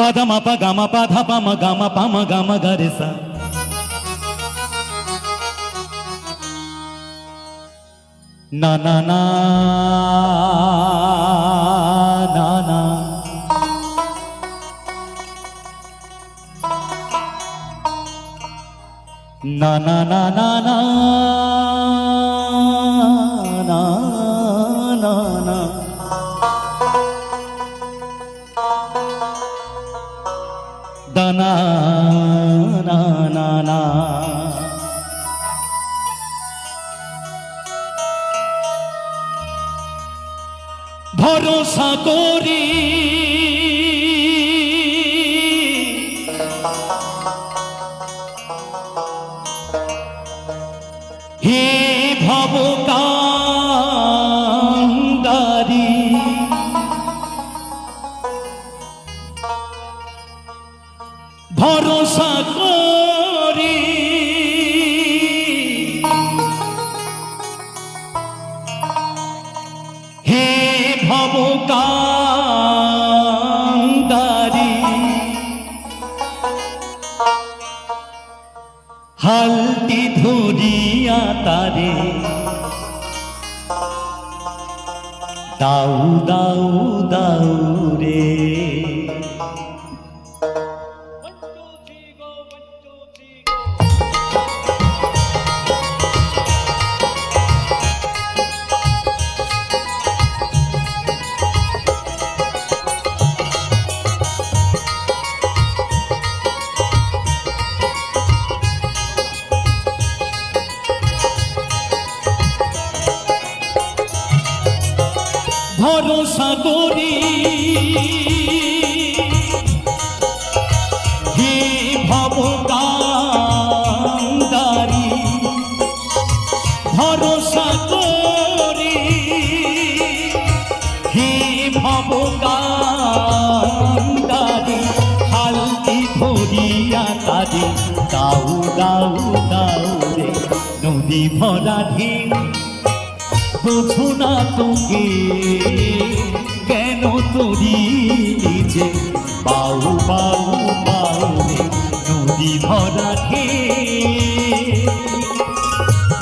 పదమ పగమ పద పమ గమ పమ గమ గరిస. నా నా నా na na na na na ভরসা করি। ভব কান্দারি হালটি ধরিয়া তারে। দাউ দাউ দাউ রে। ভরসা করি। হে ভব কান্দারি ভরসা করি। হে ভব কান্দারি হালতি ধরিয়া তারি দাউ দাউ দাউ রে, নদী ভরা ঢেউ। বোঝো না তোকে। কেন তোরি নিজে? বাউ বাউ রে নদী ভরা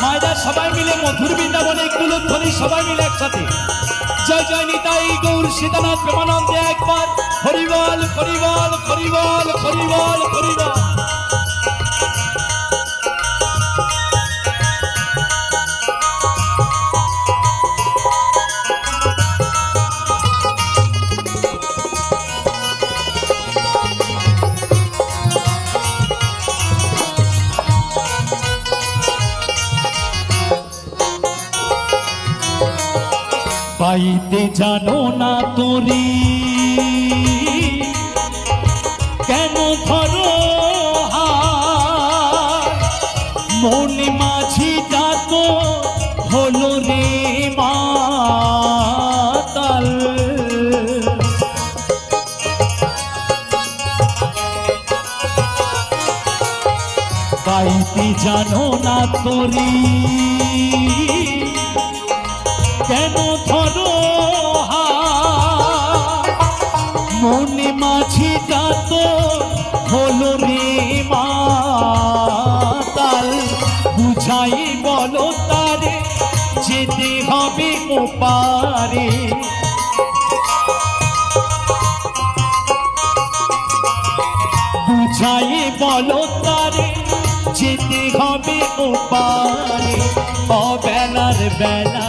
মায়েরা সবাই মিলে মধুর বৃন্দাবনে কুলুপ ধরি সবাই মিলে একসাথে। জয় জয় নিতাই গৌর সীতানাথ প্রেমানন্দে একবার। হরিবল হরিবল হরিবল হরিবল হরিবল। পাইতে জানো না তোরি কেন ধরো? মনে মাঝি ডাক, হলো রে মাতাল। পাইতে জানো না তোরি কেন ধরো? মনে মাঝিটা তো হলো রে মাতাল বুঝাই বলো তারে, যেতে হবে ওপারে। বুঝাই বলো তারে, যেতে হবে ওপারে। অবেলার বেলা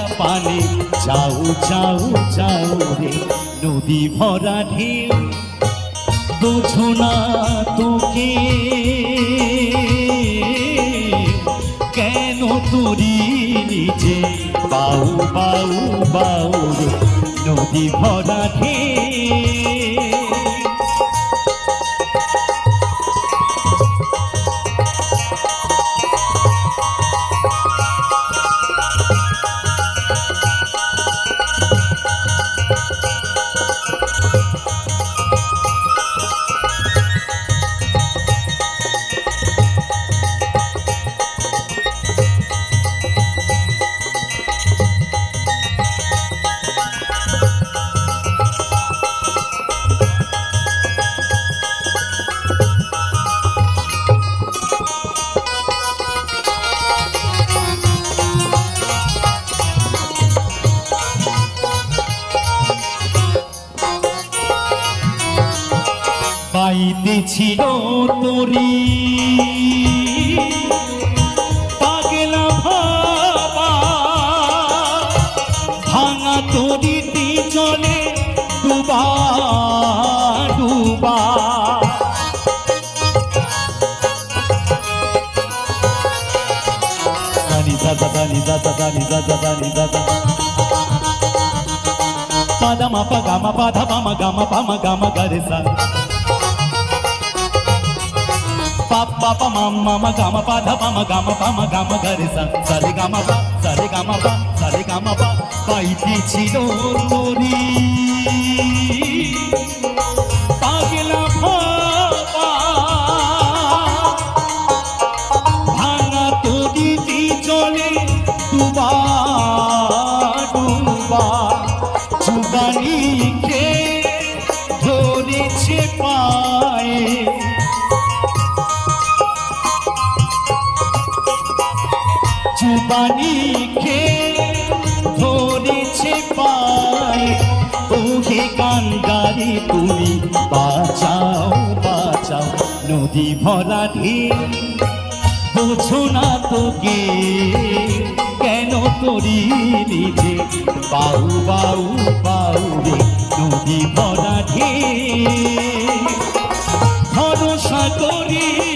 যাও যাও যাও রে নদী ভরা ঢেউ। বোঝো না তোকে কেন তোরি নিজে? বাউ বাউ বাউ রে নদী ভরা ঢেউ। ছিল তরি পাগলা ভাবা ভাঙা তরিতে চলে ডুবা ডুবা দানি দাদা দানি দাদা দানি দাদা দানি দাদা పదమ పగమ పద పమ గమ పమ గమ గరిస పాప పాప మమ్మ గమ పద మమ గమ పమ గమ గరి సరి గమ ప సరి గమ ప సరి గమ ప పైతి చిరోని ওহে কান্দারি তুমি বাঁচাও বাঁচাও নদী ভরা বোঝো না তোকে কেন তোরি নিজে? বাউ বাউ বাউ রে নদী ভরা ঢে ভরসা করি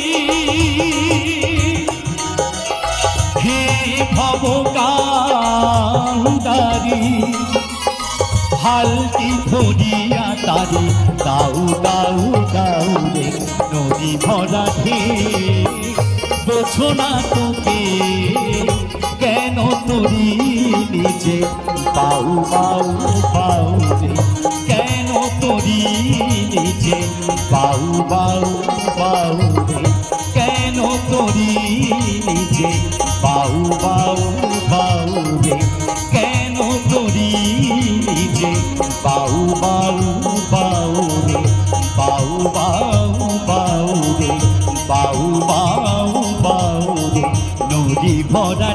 হালটি ধরিয়া তারি, দাউ দাউ দাউ রে নদী ভরা ঢে বোঝো না তোকে, কেন তোরি নিজে পাউ পাউ পাউ রে, কেন তোরি নিজে পাউ পাউ পাউ রে, কেন তোরি নিজে পাউ পাউ পাউ রে পাউ পাউ পাউ রে পাউ পাউ পাউ রে পাউ পাউ পাউ রে। নদী ভরা